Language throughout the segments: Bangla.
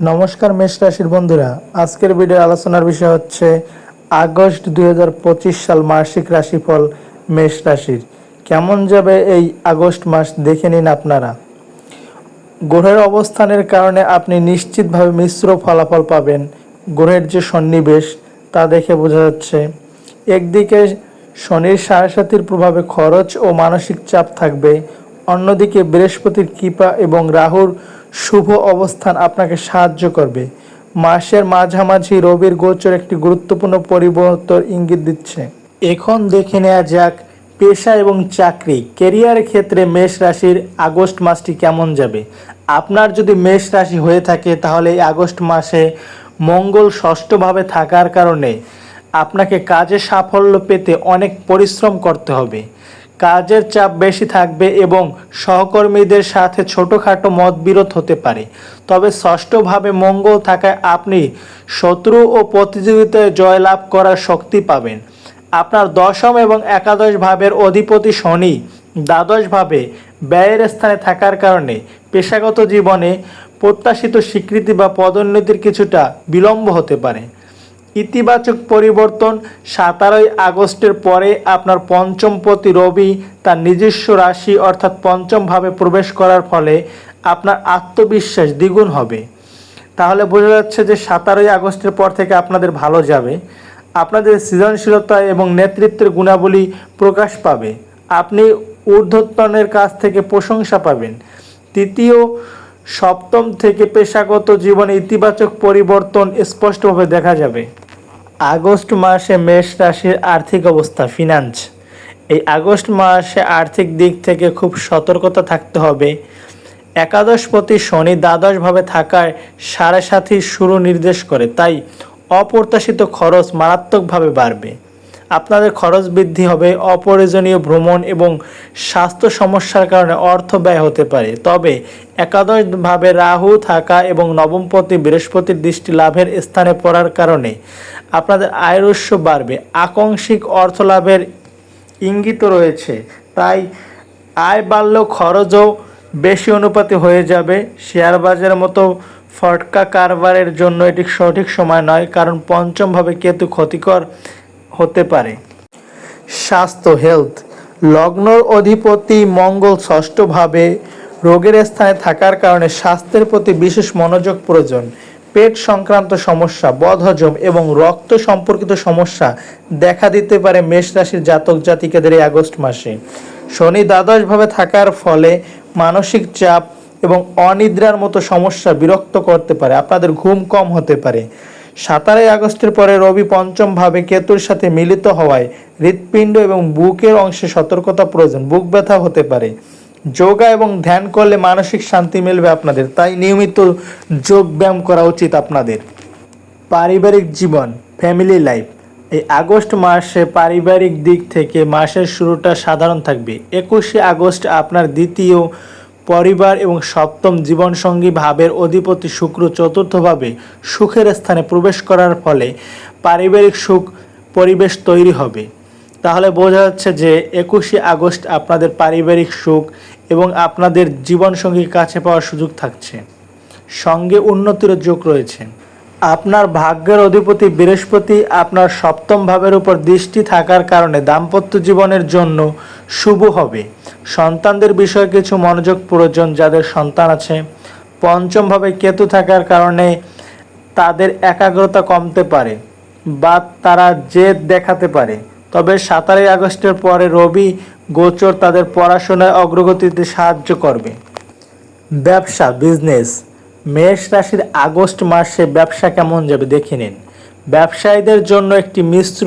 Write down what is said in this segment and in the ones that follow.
নমস্কার মেষ রাশির বন্ধুরা। আজকের ভিডিও আলোচনার বিষয় হচ্ছে আগস্ট দুই হাজার পঁচিশ সাল মাসিক রাশিফল মেষ রাশির। কেমন যাবে এই আগস্ট মাস দেখে নিন আপনারা। গ্রহের অবস্থানের কারণে আপনি নিশ্চিতভাবে মিশ্র ফলাফল পাবেন। গ্রহের যে সন্নিবেশ, তা দেখে বোঝা যাচ্ছে। একদিকে শনির সাড়ে প্রভাবে খরচ ও মানসিক চাপ থাকবে। অন্যদিকে বৃহস্পতির কৃপা এবং রাহুর শুভ অবস্থান আপনাকে সাহায্য করবে। মাসের মাঝামাঝি রবির গোচর একটি গুরুত্বপূর্ণ পরিবর্তন ইঙ্গিত দিচ্ছে। এখন দেখে নেওয়া যাক পেশা এবং চাকরি। কেরিয়ারের ক্ষেত্রে মেষ রাশির আগস্ট মাসটি কেমন যাবে? আপনার যদি মেষ রাশি হয়ে থাকে, তাহলে এই আগস্ট মাসে মঙ্গল ষষ্ঠভাবে থাকার কারণে আপনাকে কাজে সাফল্য পেতে অনেক পরিশ্রম করতে হবে। কাজের চাপ বেশি থাকবে এবং সহকর্মীদের সাথে ছোটোখাটো মতবিরোধ হতে পারে। তবে ষষ্ঠভাবে মঙ্গল থাকায় আপনি শত্রু ও প্রতিযোগিতায় জয়লাভ করার শক্তি পাবেন। আপনার দশম এবং একাদশ ভাবের অধিপতি শনি দ্বাদশভাবে ব্যয়ের স্থানে থাকার কারণে পেশাগত জীবনে প্রত্যাশিত স্বীকৃতি বা পদোন্নতির কিছুটা বিলম্ব হতে পারে। ইতিবাচক পরিবর্তন সাতারোই আগস্টের পরে আপনার পঞ্চমপতি রবি তার নিজস্ব রাশি অর্থাৎ পঞ্চমভাবে প্রবেশ করার ফলে আপনার আত্মবিশ্বাস দ্বিগুণ হবে। তাহলে বোঝা যাচ্ছে যে সাতারোই আগস্টের পর থেকে আপনাদের ভালো যাবে। আপনাদের সৃজনশীলতা এবং নেতৃত্বের গুণাবলী প্রকাশ পাবে। আপনি ঊর্ধ্বতনের কাছ থেকে প্রশংসা পাবেন। তৃতীয় সপ্তম থেকে পেশাগত জীবনে ইতিবাচক পরিবর্তন স্পষ্টভাবে দেখা যাবে। আগস্ট মাসে মেষ রাশির আর্থিক অবস্থা ফিনান্স এই আগস্ট মাসে আর্থিক দিক থেকে খুব সতর্কতা থাকতে হবে। একাদশ প্রতি শনি দ্বাদশভাবে থাকায় সাড়ে সাথী শুরু নির্দেশ করে, তাই অপ্রত্যাশিত খরচ মারাত্মকভাবে বাড়বে। আপনাদের খরচ বৃদ্ধি হবে, অপ্রয়োজনীয় ভ্রমণ এবং স্বাস্থ্য সমস্যার কারণে অর্থ ব্যয় হতে পারে। তবে একাদশভাবে রাহু থাকা এবং নবমপতি বৃহস্পতির দৃষ্টি লাভের স্থানে পড়ার কারণে আপনাদের আয়ের উৎস বাড়বে। আকংশিক অর্থ লাভের ইঙ্গিত রয়েছে, তাই আয় বাড়লেও খরচও বেশি অনুপাতে হয়ে যাবে। শেয়ার বাজারের মতো ফটকা কারবারের জন্য এটি সঠিক সময় নয়, কারণ পঞ্চমভাবে কেতু ক্ষতিকর হতে পারে। স্বাস্থ্য হেলথ লগ্নর অধিপতি মঙ্গল ষষ্ঠভাবে রোগের স্থানে থাকার কারণে স্বাস্থ্যের প্রতি বিশেষ মনোযোগ প্রয়োজন। পেট সংক্রান্ত সমস্যা, বদহজম এবং রক্ত সম্পর্কিত সমস্যা দেখা দিতে পারে মেষ রাশির জাতক জাতিকাদের এই আগস্ট মাসে। শনি দ্বাদশভাবে থাকার ফলে মানসিক চাপ এবং অনিদ্রার মতো সমস্যা বিরক্ত করতে পারে। আপনাদের ঘুম কম হতে পারে। সাতারই আগস্টের পরে রবি পঞ্চম ভাবে কেতুর সাথে মিলিত হওয়ায় হৃৎপিণ্ড এবং বুকের অংশে সতর্কতা প্রয়োজন, বুক ব্যথা হতে পারে। যোগা এবং ধ্যান করলে মানসিক শান্তি মিলবে আপনাদের, তাই নিয়মিত যোগ ব্যায়াম করা উচিত আপনাদের। পারিবারিক জীবন, ফ্যামিলি লাইফ। এই আগস্ট মাসে পারিবারিক দিক থেকে মাসের শুরুটা সাধারণ থাকবে। একুশে আগস্ট আপনার দ্বিতীয় পরিবার এবং সপ্তম জীবনসঙ্গী ভাবের অধিপতি শুক্র চতুর্থভাবে সুখের স্থানে প্রবেশ করার ফলে পারিবারিক সুখ পরিবেশ তৈরি হবে। তাহলে বোঝা যাচ্ছে যে একুশে আগস্ট আপনাদের পারিবারিক সুখ এবং আপনাদের জীবনসঙ্গীর কাছে পাওয়ার সুযোগ থাকছে। সঙ্গে উন্নতির যোগ রয়েছে। আপনার ভাগ্যের অধিপতি বৃহস্পতি আপনার সপ্তম ভাবের উপর দৃষ্টি থাকার কারণে দাম্পত্য জীবনের জন্য শুভ হবে। সন্তানদের বিষয়ে কিছু মনোযোগ প্রয়োজন যাদের সন্তান আছে। পঞ্চমভাবে কেতু থাকার কারণে তাদের একাগ্রতা কমতে পারে বা তারা জেদ দেখাতে পারে। তবে সাতারই আগস্টের পরে রবি গোচর তাদের পড়াশোনায় অগ্রগতিতে সাহায্য করবে। ব্যবসা, বিজনেস, মেষ রাশির আগস্ট মাসে ব্যবসা কেমন যাবে দেখে নিন। ব্যবসায়ীদের জন্য একটি মিশ্র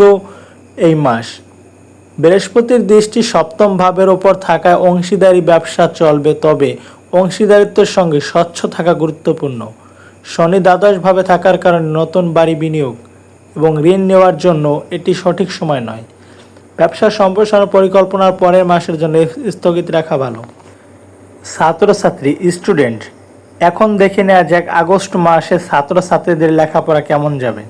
এই মাস। বৃহস্পতির দৃষ্টি সপ্তম ভাবের ওপর থাকায় অংশীদারি ব্যবসা চলবে, তবে অংশীদারিত্বের সঙ্গে স্বচ্ছ থাকা গুরুত্বপূর্ণ। শনি দ্বাদশভাবে থাকার কারণে নতুন বাড়ি বিনিয়োগ এবং ঋণ নেওয়ার জন্য এটি সঠিক সময় নয়। ব্যবসা সম্প্রসারণ পরিকল্পনার পরের মাসের জন্য স্থগিত রাখা ভালো। ছাত্রছাত্রী, স্টুডেন্ট, এখন দেখে নেওয়া যাক আগস্ট মাসে ছাত্রছাত্রীদের লেখাপড়া কেমন যাবে।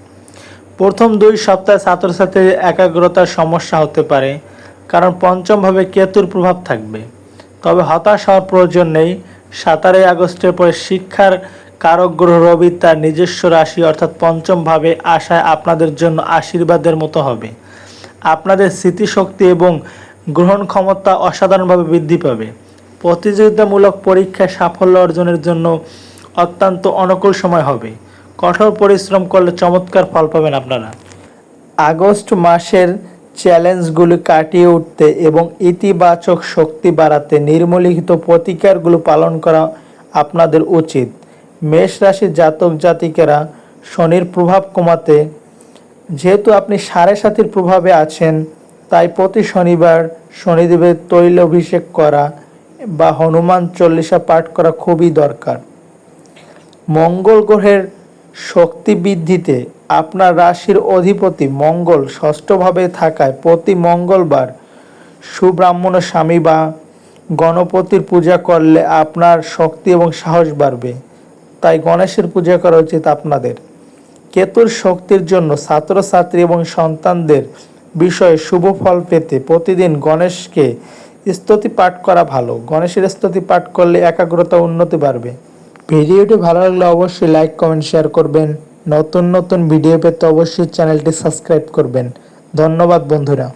প্রথম দুই সপ্তাহে ছাত্রছাত্রীর একাগ্রতার সমস্যা হতে পারে, কারণ পঞ্চমভাবে কেতুর প্রভাব থাকবে। তবে হতাশ হওয়ার প্রয়োজন নেই। সাতারোই আগস্টের পরে শিক্ষার কারক গ্রহ রবি তার নিজস্ব রাশি, অর্থাৎ পঞ্চম ভাবে আসায় আপনাদের জন্য আশীর্বাদের মতো হবে। আপনাদের স্মৃতিশক্তি এবং গ্রহণ ক্ষমতা অসাধারণভাবে বৃদ্ধি পাবে। প্রতিযোগিতামূলক পরীক্ষায় সাফল্য অর্জনের জন্য অত্যন্ত অনুকূল সময় হবে। কঠোর পরিশ্রম করলে চমৎকার ফল পাবেন আপনারা। আগস্ট মাসের চ্যালেঞ্জগুলি কাটিয়ে উঠতে এবং ইতিবাচক শক্তি বাড়াতে নির্মলিখিত প্রতিকারগুলো পালন করা আপনাদের উচিত। মেষ রাশির জাতক জাতিকেরা শনির প্রভাব কমাতে, যেহেতু আপনি সাড়ে সাতির প্রভাবে আছেন, তাই প্রতি শনিবার শনিদেবের তৈল অভিষেক করা বা হনুমান চল্লিশা পাঠ করা খুবই দরকার। মঙ্গল গ্রহের শক্তি বৃদ্ধিতে আপনার রাশির অধিপতি মঙ্গল ষষ্ঠভাবে থাকায় প্রতি মঙ্গলবার সুব্রাহ্মণ স্বামী বা গণপতির পূজা করলে আপনার শক্তি এবং সাহস বাড়বে। তাই গণেশের পূজা করা উচিত আপনাদের। কেতুর শক্তির জন্য ছাত্রছাত্রী এবং সন্তানদের বিষয়ে শুভ ফল পেতে প্রতিদিন গণেশকে স্তুতি পাঠ করা ভালো। গণেশের স্তুতি পাঠ করলে একাগ্রতা উন্নতি বাড়বে। ভিডিওটি ভালো লাগলে অবশ্যই লাইক, কমেন্ট, শেয়ার করবেন। নতুন নতুন ভিডিও পেতে অবশ্যই চ্যানেলটি সাবস্ক্রাইব করবেন। ধন্যবাদ বন্ধুরা।